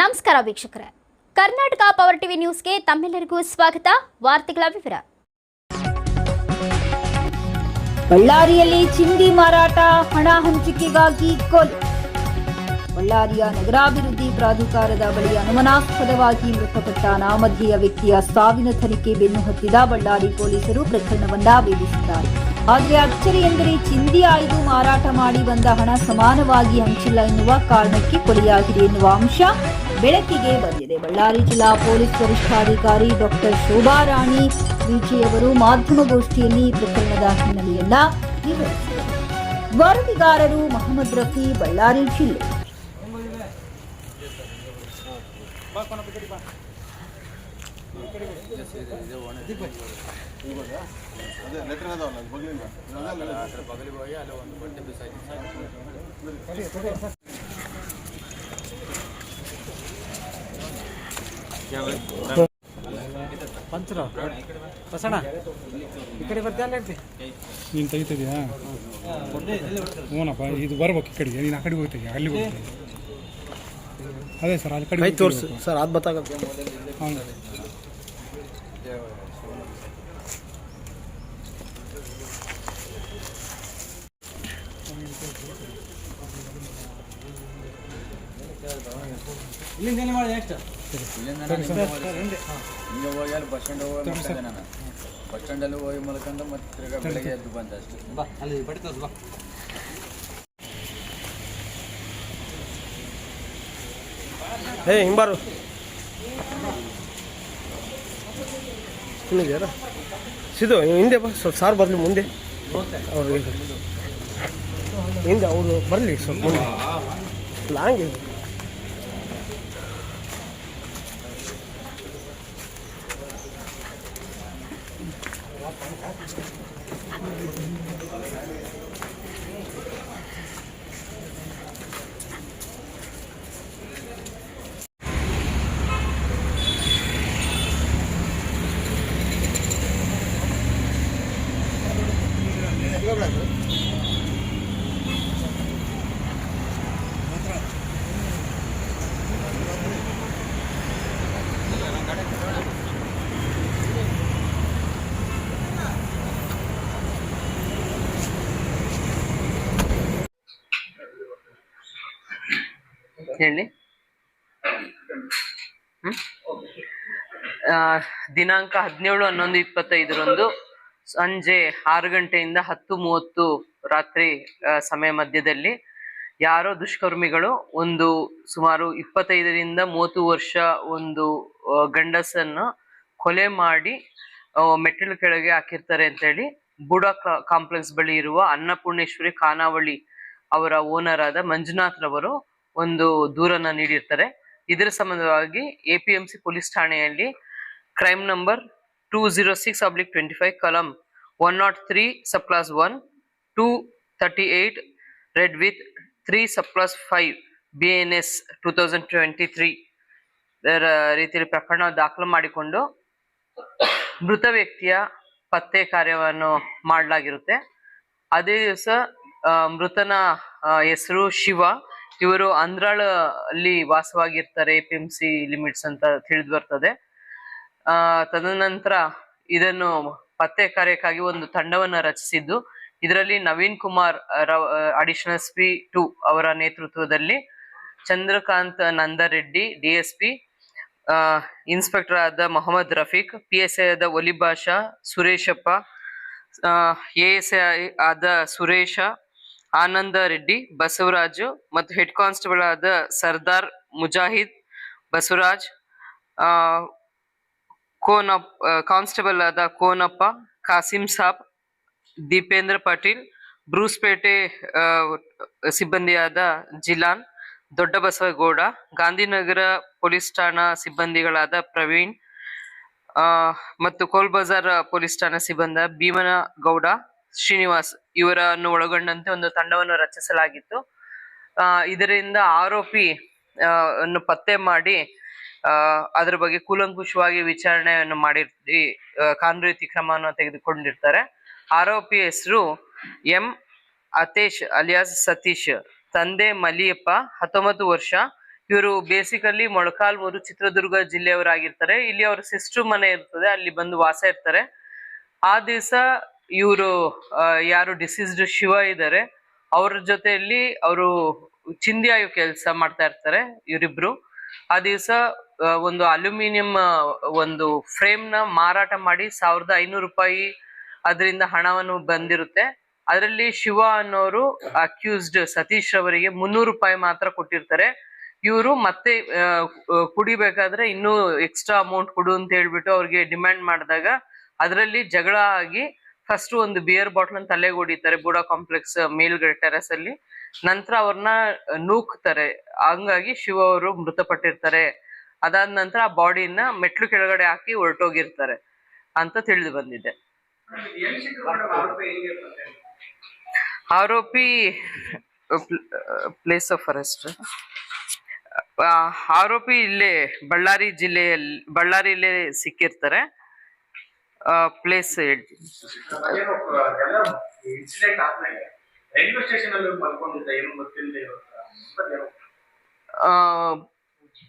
ನಮಸ್ಕಾರ ವೀಕ್ಷಕರೇ. Karnataka power TV ನ್ಯೂಸ್ಗೆ ತಮ್ಮೆಲ್ಲರಿಗೂ ಸ್ವಾಗತ. ವಾರ್ತೆಗಳ ವಿವರ. ಬಳ್ಳಾರಿಯಲ್ಲಿ ಚಿಂದಿ ಮಾರಾಟ, ಹಣ ಹಂಚಿಕೆಗಾಗಿ ಕೊಲೆ. ಬಳ್ಳಾರಿಯ ನಗರಾಭಿವೃದ್ಧಿ ಪ್ರಾಧಿಕಾರದ ಬಳಿ ಅನುಮಾನಾಸ್ಪದವಾಗಿ ಮೃತಪಟ್ಟ ನಾಮಧೇಯ ವ್ಯಕ್ತಿಯ ಸಾವಿನ ತನಿಖೆ ಬೆನ್ನು ಹತ್ತಿದ ಬಳ್ಳಾರಿ ಪೊಲೀಸರು ಪ್ರಕರಣವನ್ನ ಭೇದಿಸಿದ್ದಾರೆ ಆದರೆ ಅಚ್ಚರಿ ಎಂದರೆ ಚಿಂದಿ ಆಯ್ದು ಮಾರಾಟ ಮಾಡಿ ಬಂದ ಹಣ ಸಮಾನವಾಗಿ ಹಂಚಿಲ್ಲ ಎನ್ನುವ ಕಾರಣಕ್ಕೆ ಕೊಲೆಯಾಗಿದೆ ಎನ್ನುವ ಅಂಶ ಬೆಳಕಿಗೆ ಬಂದಿದೆ ಬಳ್ಳಾರಿ ಜಿಲ್ಲಾ ಪೊಲೀಸ್ ವರಿಷ್ಠಾಧಿಕಾರಿ ಡಾಕ್ಟರ್ ಶೋಭಾ ರಾಣಿ ವಿಜಯವರು ಮಾಧ್ಯಮಗೋಷ್ಠಿಯಲ್ಲಿ ಪ್ರಕರಣದ ಹಿನ್ನೆಲೆಯನ್ನ ವಿವರಿಸಿದರು ವರದಿಗಾರರು ಮೊಹಮ್ಮದ್ ರಫಿ ಬಳ್ಳಾರಿ ಜಿಲ್ಲೆ ಅದೇ ಪಂಚರ ಬಸಣ ಈ ಕಡೆ ಬರ್ತೀಯ ಅಲ್ಲ ಹೇಳ್ತಿ? ನೀನು ತೆಗಿತಿದ್ಯಾ? ಹ್ಞೂನಪ್ಪ ಇದು ಬರ್ಬೇಕು ಈ ಕಡೆಗೆ. ನೀನು ಆ ಕಡೆಗೆ ಹೋಗ್ತೀಯ ಅಲ್ಲಿ ಹೋಗ್ತೀನಿ ಅದೇ ಸರ್ ಅಲ್ಲಿ ಕಡೆ ತೋರಿಸು. ಸರ್ ಅದು ಬತ್ತಾಗತ್ತೆ ಹೌದು. ಇಲ್ಲಿಂದ ಏನು ಮಾಡಿ ನೆಕ್ಸ್ಟ್ ಹಿಂಗೆ ಹೋಗಿ ಬಸ್ ಸ್ಟ್ಯಾಂಡ್ ಹೋಗಿ ನಾನು ಬಸ್ ಸ್ಟ್ಯಾಂಡಲ್ಲಿ ಹೋಗಿ ಮತ್ತೆ ತಿರ್ಗಾ ಬೆಳಗ್ಗೆ ಎದ್ದು ಬಂದೆ ಅಷ್ಟೇ ಬಾ ಅಲ್ಲಿ ಬಡಿ ತೋರ್ಸು ಬಾ ಏ ಹಿಂಬಾರು ಸುಮ್ಮನಿದೆಯಲ್ಲ ಸಿದು ಹಿಂದೆ ಬಾ, ಸ್ವಲ್ಪ ಸಾರು ಬರಲಿ ಮುಂದೆ. ಹಿಂದೆ. ಅವರು ಬರಲಿ ಸ್ವಲ್ಪ ಲಾಂಗ್ ಇದೆ. ಹೇಳಿ. ದಿನಾಂಕ ಹದಿನೇಳು ಹನ್ನೊಂದು ಇಪ್ಪತ್ತೈದರಂದು ಸಂಜೆ ಆರು ಗಂಟೆಯಿಂದ ಹತ್ತು ಮೂವತ್ತು ರಾತ್ರಿ ಸಮಯ ಮಧ್ಯದಲ್ಲಿ ಯಾರೋ ದುಷ್ಕರ್ಮಿಗಳು ಒಂದು ಸುಮಾರು ಇಪ್ಪತ್ತೈದರಿಂದ ಮೂವತ್ತು ವರ್ಷ ಒಂದು ಗಂಡಸನ್ನು ಕೊಲೆ ಮಾಡಿ ಮೆಟ್ಟಿಲು ಕೆಳಗೆ ಹಾಕಿರ್ತಾರೆ ಅಂತೇಳಿ ಬುಡ ಕಾಂಪ್ಲೆಕ್ಸ್ ಬಳಿ ಇರುವ ಅನ್ನಪೂರ್ಣೇಶ್ವರಿ ಖಾನಾವಳಿ ಅವರ ಓನರ್ ಆದ ಮಂಜುನಾಥ್ ರವರು ಒಂದು ದೂರನ್ನ ನೀಡಿರ್ತಾರೆ. ಇದರ ಸಂಬಂಧವಾಗಿ ಎಪಿಎಂಸಿ ಪೊಲೀಸ್ ಠಾಣೆಯಲ್ಲಿ crime number two zero six oblique twenty five, ಕಲಂ one nought three sub clause one, two thirty eight, read with three sub clause five, B N S two thousand twenty three. ರೀತಿಯಲ್ಲಿ ಪ್ರಕರಣ ದಾಖಲು ಮಾಡಿಕೊಂಡು ಮೃತ ವ್ಯಕ್ತಿಯ ಪತ್ತೆ ಕಾರ್ಯವನ್ನು ಮಾಡಲಾಗಿರುತ್ತೆ. ಅದೇ ದಿವಸ ಮೃತನ ಹೆಸರು ಶಿವ. ಇವರು ಅಂದ್ರಾಳ ಅಲ್ಲಿ ವಾಸವಾಗಿರ್ತಾರೆ ಪಿ ಎಂ ಸಿ ಲಿಮಿಟ್ಸ್ ಅಂತ ತಿಳಿದು ಬರ್ತದೆ. ಆ, ತದನಂತರ ಇದನ್ನು ಪತ್ತೆ ಕಾರ್ಯಕ್ಕಾಗಿ ಒಂದು ತಂಡವನ್ನು ರಚಿಸಿದ್ದು, ಇದರಲ್ಲಿ Naveen Kumar additional S P two ಅವರ ನೇತೃತ್ವದಲ್ಲಿ ಚಂದ್ರಕಾಂತ್ ನಂದರೆಡ್ಡಿ ಡಿಎಸ್ಪಿ ಇನ್ಸ್ಪೆಕ್ಟರ್ ಆದ Mohammed Rafiq P S I ಆದ Olibasha Sureshappa A S I ಆದ ಸುರೇಶ ಆನಂದ ರೆಡ್ಡಿ, ಬಸವರಾಜು ಮತ್ತು ಹೆಡ್ ಕಾನ್ಸ್ಟೇಬಲ್ ಆದ ಸರ್ದಾರ್ ಮುಜಾಹಿದ್ ಬಸವರಾಜ್ ಕೋನ ಕಾನ್ಸ್ಟೇಬಲ್ ಆದ ಕೋನಪ್ಪ, ಕಾಸಿಂ ಸಾಬ್, ದೀಪೇಂದ್ರ ಪಾಟೀಲ್ ಬ್ರೂಸ್ಪೇಟೆ ಸಿಬ್ಬಂದಿಯಾದ ಜಿಲಾನ್, ದೊಡ್ಡಬಸವಗೌಡ, ಗಾಂಧಿನಗರ ಪೊಲೀಸ್ ಠಾಣಾ ಸಿಬ್ಬಂದಿಗಳಾದ ಪ್ರವೀಣ್ ಮತ್ತು ಕೋಲ್ಬಜಾರ್ ಪೊಲೀಸ್ ಠಾಣಾ ಸಿಬ್ಬಂದ ಭೀಮನಗೌಡ ಶ್ರೀನಿವಾಸ್ ಇವರನ್ನು ಒಳಗೊಂಡಂತೆ ಒಂದು ತಂಡವನ್ನು ರಚಿಸಲಾಗಿತ್ತು. ಇದರಿಂದ ಆರೋಪಿ ಅನ್ನು ಪತ್ತೆ ಮಾಡಿ ಅದರ ಬಗ್ಗೆ ಕೂಲಂಕುಷವಾಗಿ ವಿಚಾರಣೆಯನ್ನು ಮಾಡಿ ಕಾನೂನು ಕ್ರಮವನ್ನು ತೆಗೆದುಕೊಂಡಿರ್ತಾರೆ. ಆರೋಪಿ ಹೆಸರು ಎಂ. ಅತೇಶ್ ಅಲಿಯಾಸ್ ಸತೀಶ್, ತಂದೆ ಮಲಿಯಪ್ಪ, ಹತ್ತೊಂಬತ್ತು ವರ್ಷ. ಇವರು ಬೇಸಿಕಲಿ ಮೊಳಕಾಲ್ಮೂರು ಚಿತ್ರದುರ್ಗ ಜಿಲ್ಲೆಯವರಾಗಿರ್ತಾರೆ. ಇಲ್ಲಿ ಅವರ ಸಿಸ್ಟರ್ ಮನೆ ಇರ್ತದೆ, ಅಲ್ಲಿ ಬಂದು ವಾಸ ಇರ್ತಾರೆ. ಆ ದಿವಸ ಇವರು ಯಾರು ಡಿಸೀಸ್ಡ್ ಶಿವ ಇದ್ದಾರೆ ಅವ್ರ ಜೊತೆಯಲ್ಲಿ ಅವರು ಚಿಂದಿ ಆಯೋ ಕೆಲಸ ಮಾಡ್ತಾ ಇರ್ತಾರೆ ಇವರಿಬ್ರು. ಆ ದಿವಸ ಒಂದು ಅಲ್ಯೂಮಿನಿಯಂ ಒಂದು ಫ್ರೇಮ್ನ ಮಾರಾಟ ಮಾಡಿ ಸಾವಿರದ ಐನೂರು ರೂಪಾಯಿ ಅದರಿಂದ ಹಣವನ್ನು ಬಂದಿರುತ್ತೆ. ಅದರಲ್ಲಿ ಶಿವ ಅನ್ನೋರು ಅಕ್ಯೂಸ್ಡ್ ಸತೀಶ್ ಅವರಿಗೆ ಮುನ್ನೂರು ರೂಪಾಯಿ ಮಾತ್ರ ಕೊಟ್ಟಿರ್ತಾರೆ. ಇವರು ಮತ್ತೆ ಕುಡಿಬೇಕಾದ್ರೆ ಇನ್ನೂ ಎಕ್ಸ್ಟ್ರಾ ಅಮೌಂಟ್ ಕೊಡು ಅಂತ ಹೇಳ್ಬಿಟ್ಟು ಅವ್ರಿಗೆ ಡಿಮ್ಯಾಂಡ್ ಮಾಡಿದಾಗ ಅದರಲ್ಲಿ ಜಗಳ ಆಗಿ ಫಸ್ಟ್ ಒಂದು ಬಿಯರ್ ಬಾಟ್ಲ್ ತಲೆಗೆ ಹೊಡಿತಾರೆ, ಬುಡಾ ಕಾಂಪ್ಲೆಕ್ಸ್ ಮೇಲ್ಗಡೆ ಟೆರೆಸ್ ಅಲ್ಲಿ. ನಂತರ ಅವ್ರನ್ನ ನೂಕ್ತಾರೆ. ಹಂಗಾಗಿ ಶಿವ ಅವರು ಮೃತಪಟ್ಟಿರ್ತಾರೆ. ಅದಾದ ನಂತರ ಆ ಬಾಡಿನ ಮೆಟ್ಲು ಕೆಳಗಡೆ ಹಾಕಿ ಹೊರಟೋಗಿರ್ತಾರೆ ಅಂತ ತಿಳಿದು ಬಂದಿದೆ. ಆರೋಪಿ ಪ್ಲೇಸ್ ಆಫ್ ಅರೆಸ್ಟ್ ಆರೋಪಿ ಇಲ್ಲೇ ಬಳ್ಳಾರಿ ಜಿಲ್ಲೆಯಲ್ಲಿ ಬಳ್ಳಾರಿಯಲ್ಲೇ ಸಿಕ್ಕಿರ್ತಾರೆ. ಪ್ಲೇಸ್ ಇನ್ಸಿಡೆಂಟ್ ಆದ್ಮೇಲೆ ರೈಲ್ವೆ ಸ್ಟೇಷನ್ ಅಲ್ಲಿ ಮಲ್ಕೊಂಡಿದ್ದ ಏನು ಗೊತ್ತಿಲ್ಲದೆ ಆ,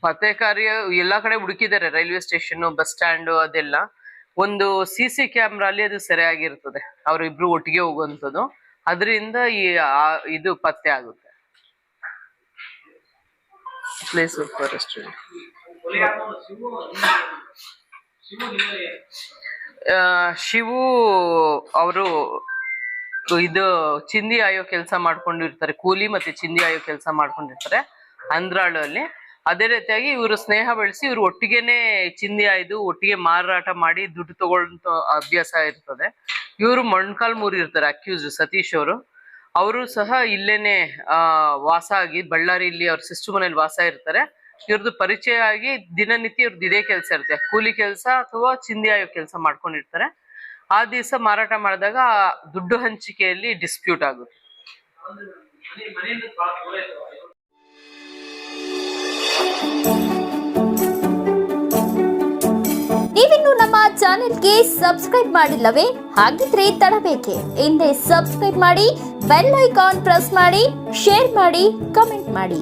ಪತ್ತೆ ಕಾರ್ಯ ಎಲ್ಲಾ ಕಡೆ ಹುಡುಕಿದ್ದಾರೆ ರೈಲ್ವೆ ಸ್ಟೇಷನ್ ಬಸ್ ಸ್ಟ್ಯಾಂಡ್ ಅದೆಲ್ಲ ಒಂದು ಸಿ ಸಿ ಕ್ಯಾಮ್ರಾ ಅಲ್ಲಿ ಅದು ಸರಿಯಾಗಿರ್ತದೆ ಅವರಿಬ್ರು ಒಟ್ಟಿಗೆ ಹೋಗುವಂಥದ್ದು ಅದರಿಂದ ಈ ಇದು ಪತ್ತೆ ಆಗುತ್ತೆ ಪ್ಲೇಸ್ ಫಾರೆಸ್ಟ್ ಶಿವು ಅವರು ಇದು ಚಿಂದಿ ಆಯೋ ಕೆಲಸ ಮಾಡ್ಕೊಂಡಿರ್ತಾರೆ, ಕೂಲಿ ಮತ್ತೆ ಚಿಂದಿ ಆಯೋ ಕೆಲಸ ಮಾಡ್ಕೊಂಡಿರ್ತಾರೆ ಅಂದ್ರಾಳಲ್ಲಿ. ಅದೇ ರೀತಿಯಾಗಿ ಇವರು ಸ್ನೇಹ ಬೆಳೆಸಿ ಇವರು ಒಟ್ಟಿಗೆನೆ ಚಿಂದಿ ಆಯ್ದು, ಒಟ್ಟಿಗೆ ಮಾರಾಟ ಮಾಡಿ ದುಡ್ಡು ತಗೊಳ್ಳೋ ಅಭ್ಯಾಸ ಇರ್ತದೆ. ಇವರು ಮೊಣ್ಕಾಲ್ಮೂರು ಇರ್ತಾರೆ ಅಕ್ಯೂಸ್ ಸತೀಶ್ ಅವರು. ಅವರು ಸಹ ಇಲ್ಲೇನೆ ವಾಸ ಆಗಿ ಬಳ್ಳಾರಿಯಲ್ಲಿ ಅವ್ರ ಸಿಸ್ಟರ್ ಮನೇಲಿ ವಾಸ ಇರ್ತಾರೆ. ಇವ್ರದ್ದು ಪರಿಚಯ ಆಗಿ ದಿನನಿತ್ಯ ಇವ್ರದ್ದು ಇದೇ ಕೆಲಸ ಇರುತ್ತೆ. ಕೂಲಿ ಕೆಲಸ ಅಥವಾ ಚಿಂದಿ ಆಯೋ ಕೆಲಸ ಮಾಡ್ಕೊಂಡಿರ್ತಾರೆ. ಆ ದಿವಸ ಮಾರಾಟ ಮಾಡಿದಾಗ ದುಡ್ಡು ಹಂಚಿಕೆಯಲ್ಲಿ ಡಿಸ್ಪ್ಯೂಟ್ ಆಗುತ್ತೆ. ನೀವಿನ್ನು ನಮ್ಮ ಚಾನೆಲ್ಗೆ ಸಬ್ಸ್ಕ್ರೈಬ್ ಮಾಡಿಲ್ಲವೇ? ಹಾಗಿದ್ರೆ ತಡಬೇಕೆ. ಹಿಂದೆ ಸಬ್ಸ್ಕ್ರೈಬ್ ಮಾಡಿ, ಬೆಲ್ ಐಕಾನ್ ಪ್ರೆಸ್ ಮಾಡಿ, ಶೇರ್ ಮಾಡಿ, ಕಮೆಂಟ್ ಮಾಡಿ.